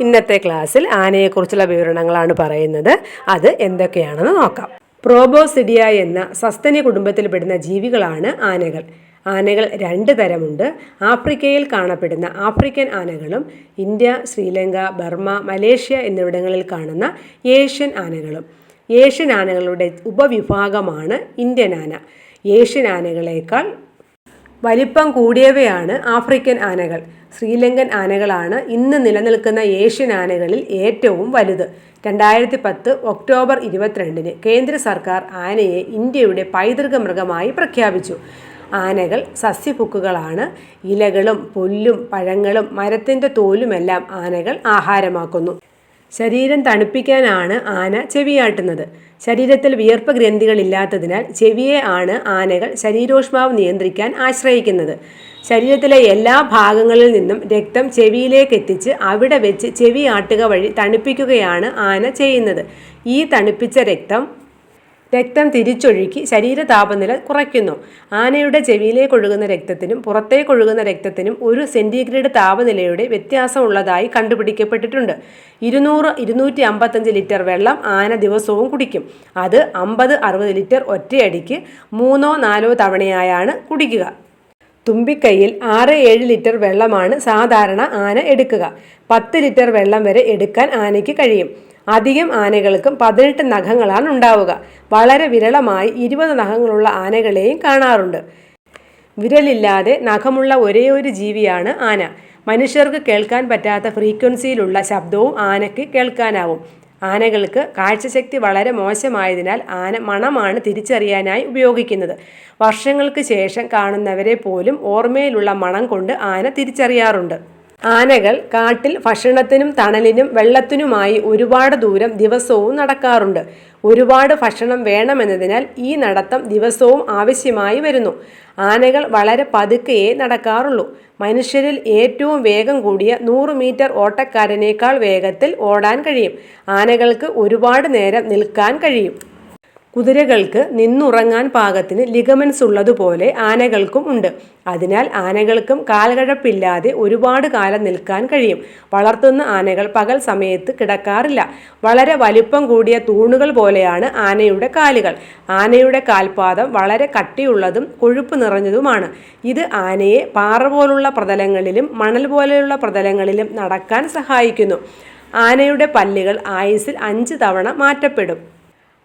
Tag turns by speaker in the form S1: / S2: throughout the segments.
S1: ഇന്നത്തെ ക്ലാസ്സിൽ ആനയെക്കുറിച്ചുള്ള വിവരണങ്ങളാണ് പറയുന്നത്. അത് എന്തൊക്കെയാണെന്ന് നോക്കാം. പ്രോബോസിഡിയ എന്ന സസ്തനി കുടുംബത്തിൽപ്പെടുന്ന ജീവികളാണ് ആനകൾ. ആനകൾ രണ്ട് തരമുണ്ട്. ആഫ്രിക്കയിൽ കാണപ്പെടുന്ന ആഫ്രിക്കൻ ആനകളും ഇന്ത്യ ശ്രീലങ്ക ബർമ്മ മലേഷ്യ എന്നിവിടങ്ങളിൽ കാണുന്ന ഏഷ്യൻ ആനകളും. ഏഷ്യൻ ആനകളുടെ ഉപവിഭാഗമാണ് ഇന്ത്യൻ ആന. ഏഷ്യൻ ആനകളേക്കാൾ വലിപ്പം കൂടിയവയാണ് ആഫ്രിക്കൻ ആനകൾ. ശ്രീലങ്കൻ ആനകളാണ് ഇന്ന് നിലനിൽക്കുന്ന ഏഷ്യൻ ആനകളിൽ ഏറ്റവും വലുത്. രണ്ടായിരത്തി പത്ത് ഒക്ടോബർ ഇരുപത്തിരണ്ടിന് കേന്ദ്ര സർക്കാർ ആനയെ ഇന്ത്യയുടെ പൈതൃക മൃഗമായി പ്രഖ്യാപിച്ചു. ആനകൾ സസ്യഭുക്കുകളാണ് ഇലകളും പുല്ലും പഴങ്ങളും മരത്തിന്റെ തോലുമെല്ലാം ആനകൾ ആഹാരമാക്കുന്നു. ശരീരം തണുപ്പിക്കാനാണ് ആന ചെവിയാട്ടുന്നത്. ശരീരത്തിൽ വിയർപ്പ് ഗ്രന്ഥികളില്ലാത്തതിനാൽ ചെവിയെ ആണ് ആനകൾ ശരീരോഷ്മാവ് നിയന്ത്രിക്കാൻ ആശ്രയിക്കുന്നത്. ശരീരത്തിലെ എല്ലാ ഭാഗങ്ങളിൽ നിന്നും രക്തം ചെവിയിലേക്ക് എത്തിച്ച് അവിടെ വെച്ച് ചെവി ആട്ടുക വഴി തണുപ്പിക്കുകയാണ് ആന ചെയ്യുന്നത്. ഈ തണുപ്പിച്ച രക്തം രക്തം തിരിച്ചൊഴുക്കി ശരീര താപനില കുറയ്ക്കുന്നു. ആനയുടെ ചെവിയിലേക്ക് ഒഴുകുന്ന രക്തത്തിനും പുറത്തേക്ക് ഒഴുകുന്ന രക്തത്തിനും ഒരു സെന്റിഗ്രേഡ് താപനിലയുടെ വ്യത്യാസമുള്ളതായി കണ്ടുപിടിക്കപ്പെട്ടിട്ടുണ്ട്. ഇരുന്നൂറ് ഇരുന്നൂറ്റി അമ്പത്തഞ്ച് ലിറ്റർ വെള്ളം ആന ദിവസവും കുടിക്കും. അത് അമ്പത് അറുപത് ലിറ്റർ ഒറ്റയടിക്ക് മൂന്നോ നാലോ തവണയായാണ് കുടിക്കുക. തുമ്പിക്കൈയിൽ ആറ് ഏഴ് ലിറ്റർ വെള്ളമാണ് സാധാരണ ആന എടുക്കുക. പത്ത് ലിറ്റർ വെള്ളം വരെ എടുക്കാൻ ആനയ്ക്ക് കഴിയും. അധികം ആനകൾക്കും പതിനെട്ട് നഖങ്ങളാണ് ഉണ്ടാവുക. വളരെ വിരളമായി ഇരുപത് നഖങ്ങളുള്ള ആനകളെയും കാണാറുണ്ട്. വിരലില്ലാതെ നഖമുള്ള ഒരേ ഒരു ജീവിയാണ് ആന. മനുഷ്യർക്ക് കേൾക്കാൻ പറ്റാത്ത ഫ്രീക്വൻസിയിലുള്ള ശബ്ദവും ആനയ്ക്ക് കേൾക്കാനാവും. ആനകൾക്ക് കാഴ്ചശക്തി വളരെ മോശമായതിനാൽ ആന മണമാണ് തിരിച്ചറിയാനായി ഉപയോഗിക്കുന്നത്. വർഷങ്ങൾക്ക് ശേഷം കാണുന്നവരെ പോലും ഓർമ്മയിലുള്ള മണം കൊണ്ട് ആന തിരിച്ചറിയാറുണ്ട്. ആനകൾ കാട്ടിൽ ഭക്ഷണത്തിനും തണലിനും വെള്ളത്തിനുമായി ഒരുപാട് ദൂരം ദിവസവും നടക്കാറുണ്ട്. ഒരുപാട് ഭക്ഷണം വേണമെന്നതിനാൽ ഈ നടത്തം ദിവസവും ആവശ്യമായി വരുന്നു. ആനകൾ വളരെ പതുക്കെയേ നടക്കാറുള്ളൂ. മനുഷ്യരിൽ ഏറ്റവും വേഗം കൂടിയ നൂറ് മീറ്റർ ഓട്ടക്കാരനേക്കാൾ വേഗത്തിൽ ഓടാൻ കഴിയും. ആനകൾക്ക് ഒരുപാട് നേരം നിൽക്കാൻ കഴിയും. കുതിരകൾക്ക് നിന്നുറങ്ങാൻ പാകത്തിന് ലിഗമെൻസ് ഉള്ളതുപോലെ ആനകൾക്കും ഉണ്ട്. അതിനാൽ ആനകൾക്കും കാൽകഴപ്പില്ലാതെ ഒരുപാട് കാലം നിൽക്കാൻ കഴിയും. വളർത്തുന്ന ആനകൾ പകൽ സമയത്ത് കിടക്കാറില്ല. വളരെ വലിപ്പം കൂടിയ തൂണുകൾ പോലെയാണ് ആനയുടെ കാലുകൾ. ആനയുടെ കാൽപാദം വളരെ കട്ടിയുള്ളതും കൊഴുപ്പ് നിറഞ്ഞതുമാണ്. ഇത് ആനയെ പാറ പോലുള്ള പ്രതലങ്ങളിലും മണൽ പോലെയുള്ള പ്രതലങ്ങളിലും നടക്കാൻ സഹായിക്കുന്നു. ആനയുടെ പല്ലുകൾ ആയുസിൽ അഞ്ച് തവണ മാറ്റപ്പെടും.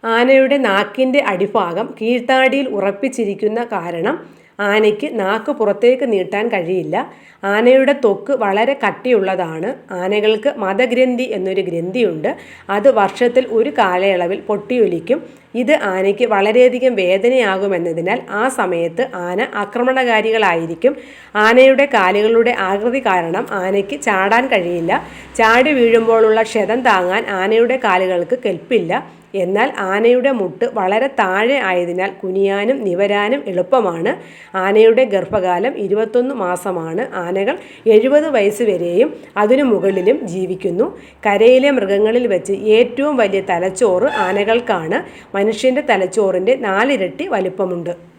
S1: ആനയുടെ നാക്കിന്റെ അടിഭാഗം കീഴ്ത്താടിയിൽ ഉറപ്പിച്ചിരിക്കുന്ന കാരണം ആനയ്ക്ക് നാക്ക് പുറത്തേക്ക് നീട്ടാൻ കഴിയില്ല. ആനയുടെ തൊക്ക് വളരെ കട്ടിയുള്ളതാണ്. ആനകൾക്ക് മതഗ്രന്ഥി എന്നൊരു ഗ്രന്ഥിയുണ്ട്. അത് വർഷത്തിൽ ഒരു കാലയളവിൽ പൊട്ടിയൊലിക്കും. ഇത് ആനയ്ക്ക് വളരെയധികം വേദനയാകുമെന്നതിനാൽ ആ സമയത്ത് ആന ആക്രമണകാരികളായിരിക്കും. ആനയുടെ കാലുകളുടെ ആകൃതി കാരണം ആനയ്ക്ക് ചാടാൻ കഴിയില്ല. ചാടി വീഴുമ്പോഴുള്ള ക്ഷതം താങ്ങാൻ ആനയുടെ കാലുകൾക്ക് കെൽപ്പില്ല. എന്നാൽ ആനയുടെ മുട്ട് വളരെ താഴെ ആയതിനാൽ കുനിയാനും നിവരാനും എളുപ്പമാണ്. ആനയുടെ ഗർഭകാലം ഇരുപത്തൊന്ന് മാസമാണ്. ആനകൾ എഴുപത് വയസ്സ് വരെയും അതിനു മുകളിലും ജീവിക്കുന്നു. കരയിലെ മൃഗങ്ങളിൽ വെച്ച് ഏറ്റവും വലിയ തലച്ചോറ് ആനകൾക്കാണ്. മനുഷ്യന്റെ തലച്ചോറിന്റെ നാലിരട്ടി വലിപ്പമുണ്ട്.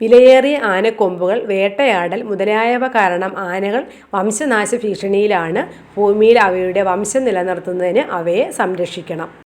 S1: വിലയേറിയ ആനക്കൊമ്പുകൾ വേട്ടയാടൽ മുതലായവ കാരണം ആനകൾ വംശനാശ ഭീഷണിയിലാണ്. ഭൂമിയിൽ അവയുടെ വംശം നിലനിർത്തുന്നതിന് അവയെ സംരക്ഷിക്കണം.